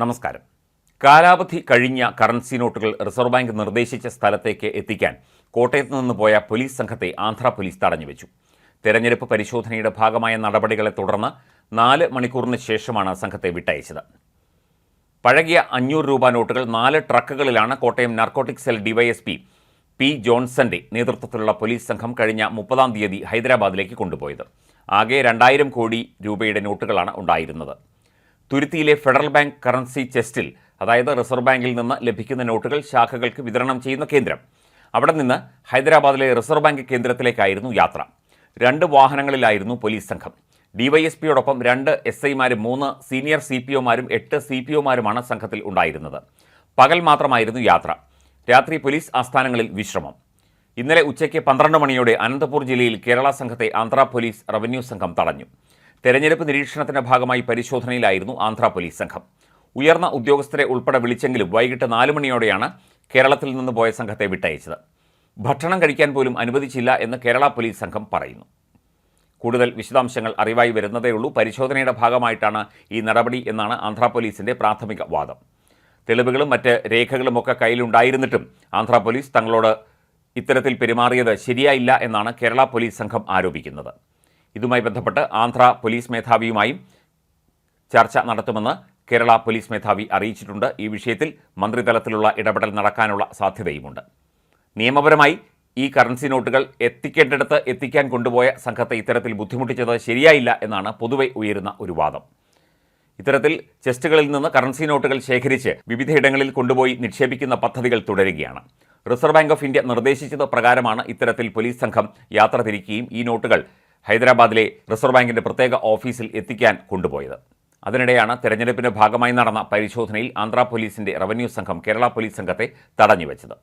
നമസ്കാരം. കാലാവധി കഴിഞ്ഞ കറൻസി നോട്ടുകൾ റിസർവ് ബാങ്ക് നിർദ്ദേശിച്ച സ്ഥലത്തേക്ക് എത്തിക്കാൻ കോട്ടയത്ത് നിന്ന് പോയ പോലീസ് സംഘത്തെ ആന്ധ്ര പോലീസ് തടഞ്ഞുവെച്ചു തെരഞ്ഞെടുപ്പ് പരിശോധനയുടെ ഭാഗമായ നടപടികളെ തുടർന്ന് നാല് മണിക്കൂറിന് ശേഷമാണ് സംഘത്തെ വിട്ടയച്ചത്. പഴകിയ അഞ്ഞൂറ് രൂപ നോട്ടുകൾ നാല് ട്രക്കുകളിലാണ് Kottayam narcotic cell DYSP P ജോൺസന്റെ നേതൃത്വത്തിലുള്ള പോലീസ് സംഘം കഴിഞ്ഞ മുപ്പതാം തീയതി ഹൈദരാബാദിലേക്ക് കൊണ്ടുപോയത്. ആകെ രണ്ടായിരം കോടി രൂപയുടെ നോട്ടുകളാണ് ഉണ്ടായിരുന്നത്. തുരുത്തിയിലെ ഫെഡറൽ ബാങ്ക് കറൻസി ചെസ്റ്റിൽ അതായത് റിസർവ് ബാങ്കിൽ നിന്ന് ലഭിക്കുന്ന നോട്ടുകൾ ശാഖകൾക്ക് വിതരണം ചെയ്യുന്ന കേന്ദ്രം. അവിടെ നിന്ന് ഹൈദരാബാദിലെ റിസർവ് ബാങ്ക് കേന്ദ്രത്തിലേക്കായിരുന്നു യാത്ര. രണ്ട് വാഹനങ്ങളിലായിരുന്നു പോലീസ് സംഘം. ഡിവൈഎസ്പിയോടൊപ്പം രണ്ട് എസ് ഐമാരും മൂന്ന് സീനിയർ സി പി ഒമാരും എട്ട് സി പി ഒമാരുമാണ് സംഘത്തിൽ ഉണ്ടായിരുന്നത്. പകൽ മാത്രമായിരുന്നു യാത്ര. രാത്രി പോലീസ് ആസ്ഥാനങ്ങളിൽ വിശ്രമം. ഇന്നലെ ഉച്ചയ്ക്ക് പന്ത്രണ്ട് മണിയോടെ അനന്തപൂർ ജില്ലയിൽ കേരള സംഘത്തെ ആന്ധ്രാ പോലീസ് റവന്യൂ സംഘം തടഞ്ഞു. തെരഞ്ഞെടുപ്പ് നിരീക്ഷണത്തിന്റെ ഭാഗമായി പരിശോധനയിലായിരുന്നു ആന്ധ്ര പോലീസ് സംഘം. ഉയർന്ന ഉദ്യോഗസ്ഥരെ ഉൾപ്പെടെ വിളിച്ചെങ്കിലും വൈകിട്ട് നാല് മണിയോടെയാണ് കേരളത്തിൽ നിന്ന് പോയ സംഘത്തെ വിട്ടയച്ചത്. ഭക്ഷണം കഴിക്കാൻ പോലും അനുവദിച്ചില്ല എന്ന് കേരള പോലീസ് സംഘം പറയുന്നു. കൂടുതൽ വിശദാംശങ്ങൾ അറിവായി വരുന്നതേയുള്ളൂ പരിശോധനയുടെ ഭാഗമായിട്ടാണ് ഈ നടപടി എന്നാണ് ആന്ധ്ര പോലീസിന്റെ പ്രാഥമിക വാദം. തെളിവുകളും മറ്റ് രേഖകളുമൊക്കെ കയ്യിലുണ്ടായിരുന്നിട്ടും ആന്ധ്ര പോലീസ് തങ്ങളോട് ഇത്തരത്തിൽ പെരുമാറിയത് ശരിയായില്ല എന്നാണ് കേരള പോലീസ് സംഘം ആരോപിക്കുന്നത്. ഇതുമായി ബന്ധപ്പെട്ട് ആന്ധ്ര പോലീസ് മേധാവിയുമായും ചർച്ച നടത്തുമെന്ന് കേരള പോലീസ് മേധാവി അറിയിച്ചിട്ടുണ്ട്. ഈ വിഷയത്തിൽ മന്ത്രിതലത്തിലുള്ള ഇടപെടൽ നടക്കാനുള്ള സാധ്യതയുമുണ്ട്. നിയമപരമായി ഈ കറൻസി നോട്ടുകൾ എത്തിക്കേണ്ടിടത്ത് എത്തിക്കാൻ കൊണ്ടുപോയ സംഘത്തെ ഇത്തരത്തിൽ ബുദ്ധിമുട്ടിച്ചത് ശരിയായില്ല എന്നാണ് പൊതുവെ ഉയരുന്ന ഒരു വാദം. ഇത്തരത്തിൽ ചെസ്റ്റുകളിൽ നിന്ന് കറൻസി നോട്ടുകൾ ശേഖരിച്ച് വിവിധയിടങ്ങളിൽ കൊണ്ടുപോയി നിക്ഷേപിക്കുന്ന പദ്ധതികൾ തുടരുകയാണ്. റിസർവ് ബാങ്ക് ഓഫ് ഇന്ത്യ നിർദ്ദേശിച്ചത് പ്രകാരമാണ് ഇത്തരത്തിൽ പോലീസ് സംഘം യാത്ര തിരിക്കുകയും ഈ നോട്ടുകൾ ഹൈദരാബാദിലെ റിസർവ് ബാങ്കിന്റെ പ്രത്യേക ഓഫീസിൽ എത്തിക്കാൻ കൊണ്ടുപോയത്. അതിനിടെയാണ് തെരഞ്ഞെടുപ്പിന്റെ ഭാഗമായി നടന്ന പരിശോധനയിൽ ആന്ധ്രാ പോലീസിന്റെ റവന്യൂ സംഘം കേരള പോലീസ് സംഘത്തെ തടഞ്ഞുവെച്ചത്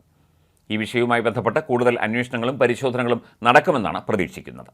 ഈ വിഷയവുമായി ബന്ധപ്പെട്ട് കൂടുതൽ അന്വേഷണങ്ങളും പരിശോധനകളും നടക്കുമെന്നാണ് പ്രതീക്ഷിക്കുന്നത്.